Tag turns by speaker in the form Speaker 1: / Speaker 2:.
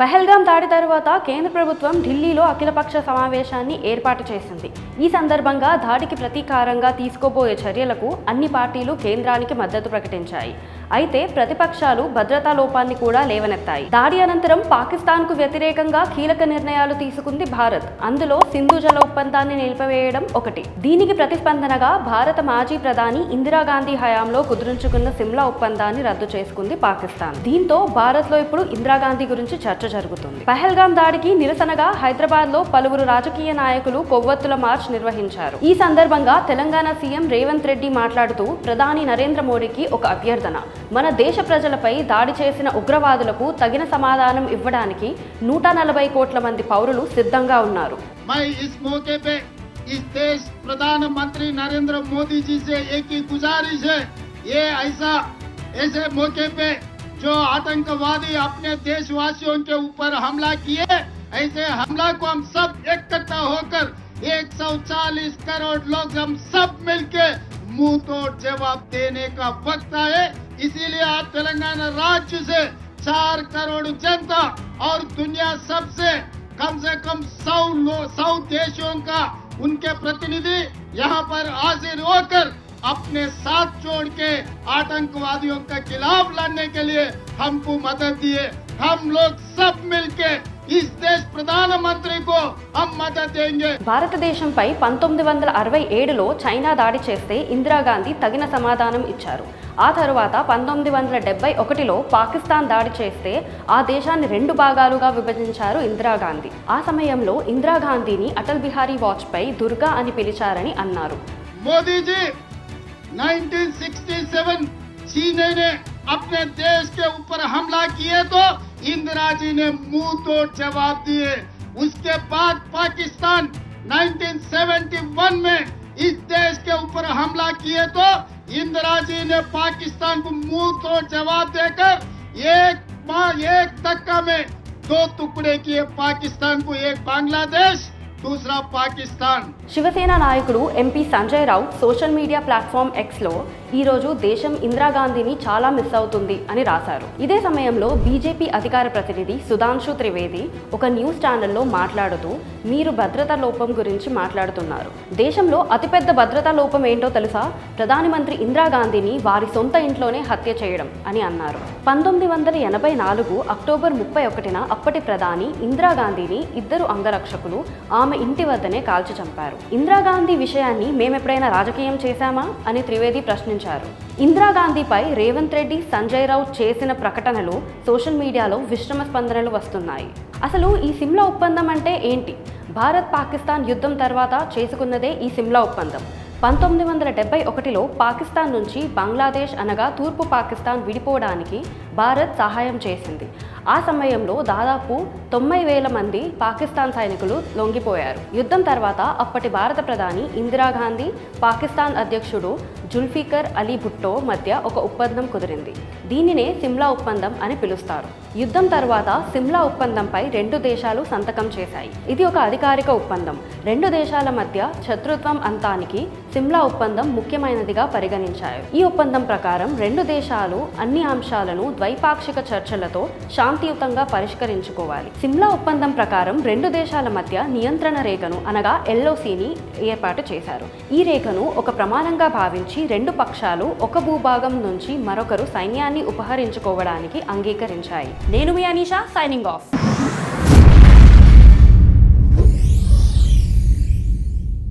Speaker 1: పహల్గామ్ దాడి తర్వాత కేంద్ర ప్రభుత్వం ఢిల్లీలో అఖిలపక్ష సమావేశాన్ని ఏర్పాటు చేసింది. ఈ సందర్భంగా దాడికి ప్రతీకారంగా తీసుకోబోయే చర్యలకు అన్ని పార్టీలు కేంద్రానికి మద్దతు ప్రకటించాయి. అయితే ప్రతిపక్షాలు భద్రతా లోపాన్ని కూడా లేవనెత్తాయి. దాడి అనంతరం పాకిస్తాన్కు వ్యతిరేకంగా కీలక నిర్ణయాలు తీసుకుంది భారత్. అందులో సింధు జల ఒప్పందాన్ని నిలిపివేయడం ఒకటి. దీనికి ప్రతిస్పందనగా భారత మాజీ ప్రధాని ఇందిరాగాంధీ హయాంలో కుదుర్చుకున్న సిమ్లా ఒప్పందాన్ని రద్దు చేసుకుంది పాకిస్తాన్. దీంతో భారత్లో ఇప్పుడు ఇందిరాగాంధీ గురించి చర్చ జరుగుతుంది పహల్గాం దాడికి నిరసనగా హైదరాబాద్ లో పలువురు రాజకీయ నాయకులు కొవ్వొత్తుల మార్చ్ నిర్వహించారు ఈ సందర్భంగా తెలంగాణ సీఎం రేవంత్ రెడ్డి మాట్లాడుతూ ప్రధాని నరేంద్ర మోడీకి ఒక అభ్యర్థన మన దేశ ప్రజలపై దాడి చేసిన ఉగ్రవాదులకు తగిన సమాధానం ఇవ్వడానికి నూట నలభై కోట్ల మంది పౌరులు సిద్ధంగా ఉన్నారు
Speaker 2: मैं इस मौके पे इस देश प्रधानमंत्री नरेंद्र मोदी जी से एक ही गुजारिश है ये ऐसा ऐसे मौके पे जो आतंकवादी अपने देशवासियों के ऊपर हमला किए, ऐसे हमला को हम सब इकट्ठा होकर 140 करोड़ लोग हम सब मिलके मुँह तोड़ जवाब देने का वक्त आए। इसीलिए आज तेलंगाना राज्य से चार करोड़ जनता और दुनिया सबसे कम से कम सौ सौ देशों का उनके प्रतिनिधि यहाँ पर हाजिर होकर अपने साथ जोड़ के आतंकवादियों के खिलाफ लड़ने के लिए हमको मदद दिए हम लोग सब मिलके इस देश प्रधानमंत्री को हम मदद देंगे
Speaker 1: భారతదేశంపై పంతొమ్మిది వందల అరవై ఏడులో చైనా దాడి చేస్తే ఇందిరాగాంధీ తగిన సమాధానం ఇచ్చారు ఆ తరువాత పంతొమ్మిది వందల డెబ్బై ఒకటిలో పాకిస్తాన్ దాడి చేస్తే ఆ దేశాన్ని రెండు భాగాలుగా విభజించారు ఇందిరాగాంధీ ఆ సమయంలో ఇందిరాగాంధీని అటల్ బిహారీ వాజ్పేయి దుర్గా అని పిలిచారని అన్నారు
Speaker 2: मोदी जी 1967 चीन ने अपने देश के ऊपर हमला किए तो इंदिरा जी ने मुँह तोड़ जवाब दिए। उसके बाद पाकिस्तान 1971 में इस देश के ऊपर हमला किए तो इंदिरा जी ने पाकिस्तान को मुँह तोड़ जवाब देकर एक एक धक्का में दो टुकड़े किए। पाकिस्तान को एक बांग्लादेश దూసరా పాకిస్తాన్.
Speaker 1: శివసేన నాయకుడు MP Sanjay Rao social media platform ఎక్స్లో ఈరోజు దేశం ఇందిరాగాంధీని చాలా మిస్ అవుతుంది అని రాశారు. ఇదే సమయంలో బీజేపీ అధికార ప్రతినిధి సుధాంశు త్రివేది ఒక న్యూస్ ఛానల్లో మాట్లాడుతూ మీరు భద్రతా లోపం గురించి మాట్లాడుతున్నారు. దేశంలో అతిపెద్ద భద్రతా లోపం ఏంటో తెలుసా? ప్రధాని మంత్రి ఇందిరాగాంధీని వారి సొంత ఇంట్లోనే హత్య చేయడం అని అన్నారు. పంతొమ్మిది వందల ఎనభై నాలుగు అక్టోబర్ ముప్పై ఒకటిన అప్పటి ప్రధాని ఇందిరాగాంధీని ఇద్దరు అంగరక్షకులు ఆమె ఇంటి వద్దనే కాల్చి చంపారు. ఇందిరాగాంధీ విషయాన్ని మేమెప్పుడైనా రాజకీయం చేశామా? అని త్రివేది ప్రశ్నించారు ఇందిరాగాంధీపై రేవంత్ రెడ్డి సంజయ్ రావు చేసిన ప్రకటనలు సోషల్ మీడియాలో విశ్రమ స్పందనలు వస్తున్నాయి. అసలు ఈ సిమ్లా ఒప్పందం అంటే ఏంటి? భారత్ పాకిస్తాన్ యుద్ధం తర్వాత చేసుకున్నదే ఈ సిమ్లా ఒప్పందం. పంతొమ్మిది వందల డెబ్బై ఒకటిలో పాకిస్తాన్ నుంచి బంగ్లాదేశ్ అనగా తూర్పు పాకిస్తాన్ విడిపోవడానికి భారత్ సహాయం చేసింది. ఆ సమయంలో దాదాపు తొంభై వేల మంది పాకిస్తాన్ సైనికులు లొంగిపోయారు. యుద్ధం తర్వాత అప్పటి భారత ప్రధాని ఇందిరాగాంధీ పాకిస్తాన్ అధ్యక్షుడు జుల్ఫికర్ అలీ భుట్టో మధ్య ఒక ఒప్పందం కుదిరింది. దీనినే సిమ్లా ఒప్పందం అని పిలుస్తారు. యుద్ధం తర్వాత సిమ్లా ఒప్పందంపై రెండు దేశాలు సంతకం చేశాయి. ఇది ఒక అధికారిక ఒప్పందం. రెండు దేశాల మధ్య శత్రుత్వం అంతానికి సిమ్లా ఒప్పందం ముఖ్యమైనదిగా పరిగణించాయి ఈ ఒప్పందం ప్రకారం రెండు దేశాలు అన్ని అంశాలను ద్వైపాక్షిక చర్చలతో శాంతియుతంగా పరిష్కరించుకోవాలి. సిమ్లా ఒప్పందం ప్రకారం రెండు దేశాల మధ్య నియంత్రణ రేఖను అనగా ఎల్ఓసిని ఏర్పాటు చేశారు. ఈ రేఖను ఒక ప్రమాణంగా భావించి రెండు పక్షాలు ఒక భూభాగం నుంచి మరొకరు సైన్యాన్ని ఉపహరించుకోవడానికి అంగీకరించాయి. నేను మీ అనీషా సైనింగ్ ఆఫ్